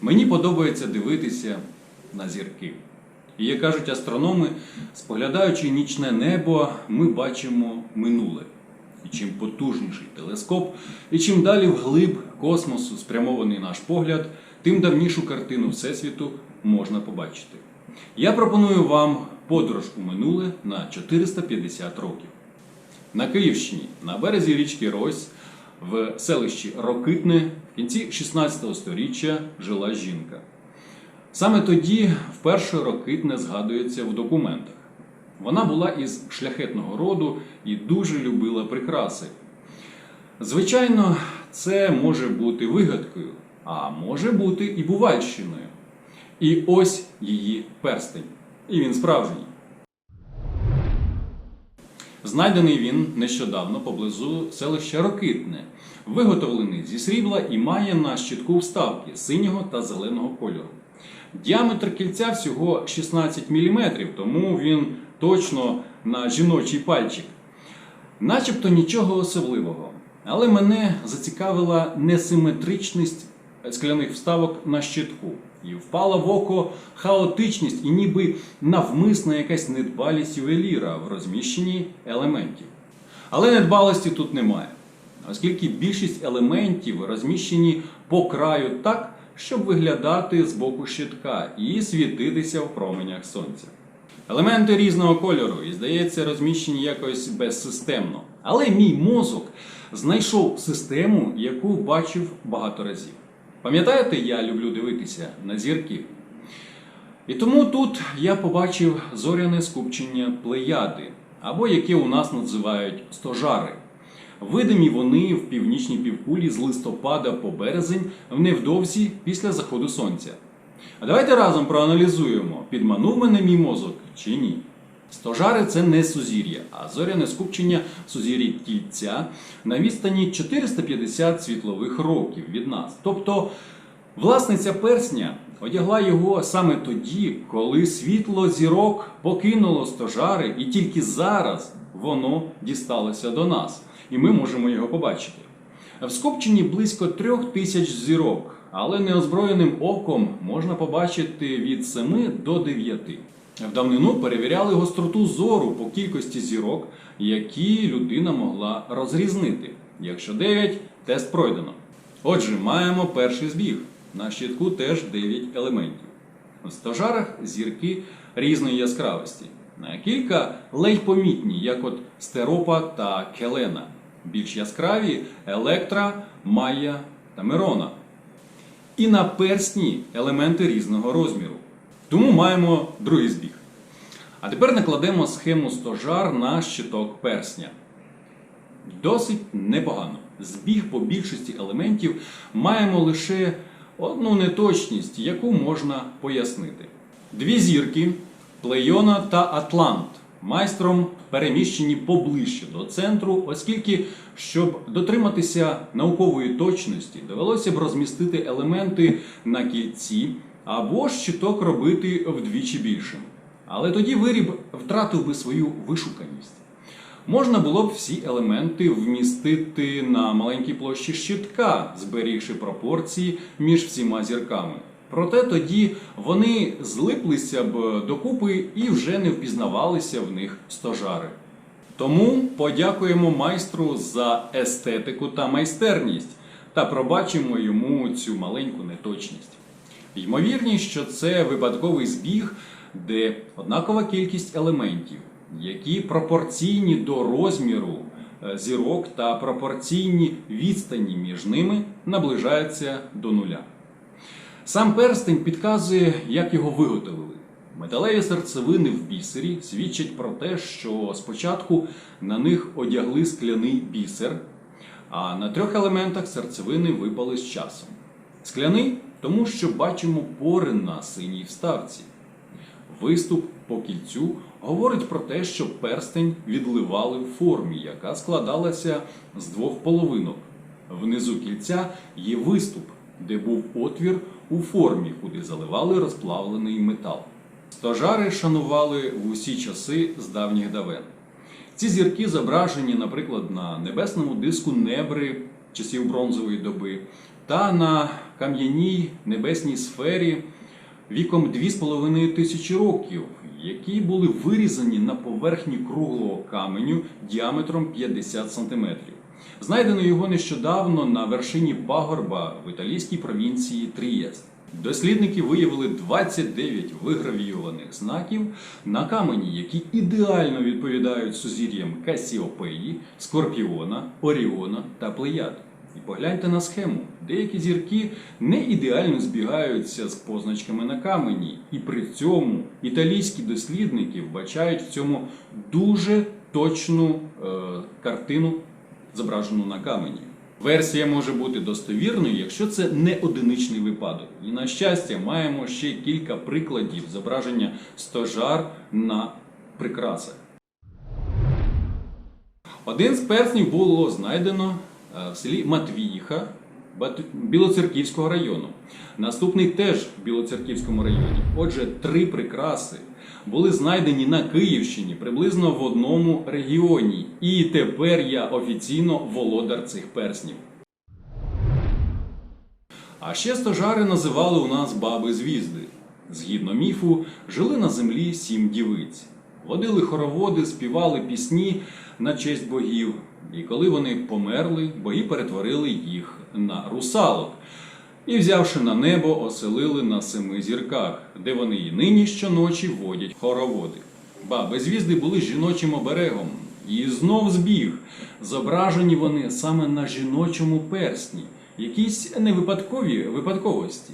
Мені подобається дивитися на зірки. І як кажуть астрономи, споглядаючи нічне небо, ми бачимо минуле. І чим потужніший телескоп, і чим далі вглиб космосу спрямований наш погляд, тим давнішу картину Всесвіту можна побачити. Я пропоную вам подорож у минуле на 450 років. На Київщині, на березі річки Рось, в селищі Рокитне, в кінці 16 століття жила жінка. Саме тоді вперше Рокитне згадується в документах. Вона була із шляхетного роду і дуже любила прикраси. Звичайно, це може бути вигадкою, а може бути і бувальщиною. І ось її перстень. І він справжній. Знайдений він нещодавно поблизу селища Рокитне, виготовлений зі срібла і має на щитку вставки синього та зеленого кольору. Діаметр кільця всього 16 мм, тому він точно на жіночий пальчик. Начебто нічого особливого. Але мене зацікавила несиметричність скляних вставок на щитку. І впала в око хаотичність і ніби навмисна якась недбалість ювеліра в розміщенні елементів. Але недбалості тут немає, оскільки більшість елементів розміщені по краю так, щоб виглядати з боку щитка і світитися в променях сонця. Елементи різного кольору і, здається, розміщені якось безсистемно. Але мій мозок знайшов систему, яку бачив багато разів. Пам'ятаєте, я люблю дивитися на зірки. І тому тут я побачив зоряне скупчення плеяди, або яке у нас називають стожари. Видимі вони в північній півкулі з листопада по березень невдовзі після заходу сонця. А давайте разом проаналізуємо, підманув мене мій мозок чи ні. Стожари це не сузір'я, а зоряне скупчення сузір'я кільця на відстані 450 світлових років від нас. Тобто власниця персня одягла його саме тоді, коли світло зірок покинуло стожари, і тільки зараз воно дісталося до нас, і ми можемо його побачити. В скупченні близько трьох тисяч зірок, але неозброєним оком можна побачити від 7 до 9. В давнину перевіряли гостроту зору по кількості зірок, які людина могла розрізнити. Якщо 9, тест пройдено. Отже, маємо перший збіг. На щитку теж 9 елементів. В стожарах зірки різної яскравості. На кілька ледь помітні, як от стеропа та келена. Більш яскраві електра, майя та мирона. І на персні елементи різного розміру. Тому маємо другий збіг. А тепер накладемо схему стожар на щиток персня. Досить непогано. Збіг по більшості елементів маємо лише одну неточність, яку можна пояснити. Дві зірки Плейона та Атлант майстром переміщені поближче до центру, оскільки, щоб дотриматися наукової точності, довелося б розмістити елементи на кільці або ж щиток робити вдвічі більшим. Але тоді виріб втратив би свою вишуканість. Можна було б всі елементи вмістити на маленькій площі щитка, зберігши пропорції між всіма зірками. Проте тоді вони злиплися б докупи і вже не впізнавалися в них стожари. Тому подякуємо майстру за естетику та майстерність та пробачимо йому цю маленьку неточність. Ймовірність, що це випадковий збіг, де однакова кількість елементів, які пропорційні до розміру е, зірок та пропорційні відстані між ними наближаються до нуля. Сам перстень підказує, як його виготовили. Металеві серцевини в бісері свідчать про те, що спочатку на них одягли скляний бісер, а на трьох елементах серцевини випали з часом. Скляний, тому що бачимо пори на синій вставці. Виступ по кільцю говорить про те, що перстень відливали в формі, яка складалася з двох половинок. Внизу кільця є виступ, де був отвір у формі, куди заливали розплавлений метал. Стожари шанували в усі часи з давніх давен. Ці зірки зображені, наприклад, на небесному диску Небри часів бронзової доби та на кам'яній небесній сфері віком 2,5 тисячі років, які були вирізані на поверхні круглого каменю діаметром 50 см. Знайдено його нещодавно на вершині пагорба в італійській провінції Трієст. Дослідники виявили 29 вигравійованих знаків на камені, які ідеально відповідають сузір'ям Касіопеї, Скорпіона, Оріона та Плеяд. І погляньте на схему. Деякі зірки не ідеально збігаються з позначками на камені, і при цьому італійські дослідники вбачають в цьому дуже точну е, картину, зображену на камені. Версія може бути достовірною, якщо це не одиничний випадок. І на щастя, маємо ще кілька прикладів зображення стожар на прикрасах. Один з перснів було знайдено в селі Матвіїха Білоцерківського району. Наступний теж в Білоцерківському районі. Отже, три прикраси були знайдені на Київщині приблизно в одному регіоні. І тепер я офіційно володар цих перснів. А ще стожари називали у нас баби звізди. Згідно міфу, жили на землі сім дівиць. Водили хороводи, співали пісні на честь богів. І коли вони померли, боги перетворили їх на русалок. І, взявши на небо, оселили на семи зірках, де вони і нині щоночі водять хороводи. Баби звізди були жіночим оберегом. І знов збіг. Зображені вони саме на жіночому персні. Якісь невипадкові випадковості.